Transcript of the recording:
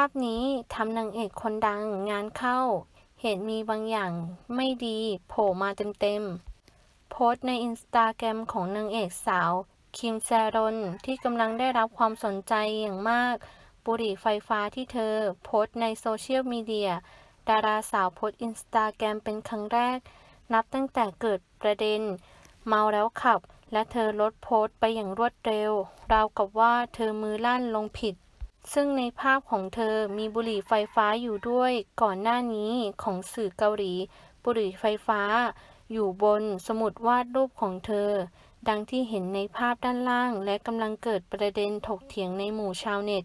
าพนี้ทำนางเอกคนดังงานเข้า เห็นมีบางอย่างไม่ดีโผล่มาเต็มๆ โพสต์ในอินสตาแกรมของนางเอกสาว คิมแซรอนที่กำลังได้รับความสนใจอย่างมาก บุหรี่ไฟฟ้าที่เธอโพสต์ในโซเชียลมีเดีย ดาราสาวโพสต์อินสตาแกรมเป็นครั้งแรก นับตั้งแต่เกิดประเด็น เมาแล้วขับ และเธอลดโพสต์ไปอย่างรวดเร็ว ราวกับว่าเธอมือลั่นลงผิด ซึ่งในภาพของเธอมีบุหรี่ไฟฟ้าอยู่ด้วยก่อนหน้านี้ของสื่อเกาหลี บุหรี่ไฟฟ้า อยู่บนสมุดวาดรูปของเธอ ดังที่เห็นในภาพด้านล่างและกำลังเกิดประเด็นถกเถียงในหมู่ชาวเน็ต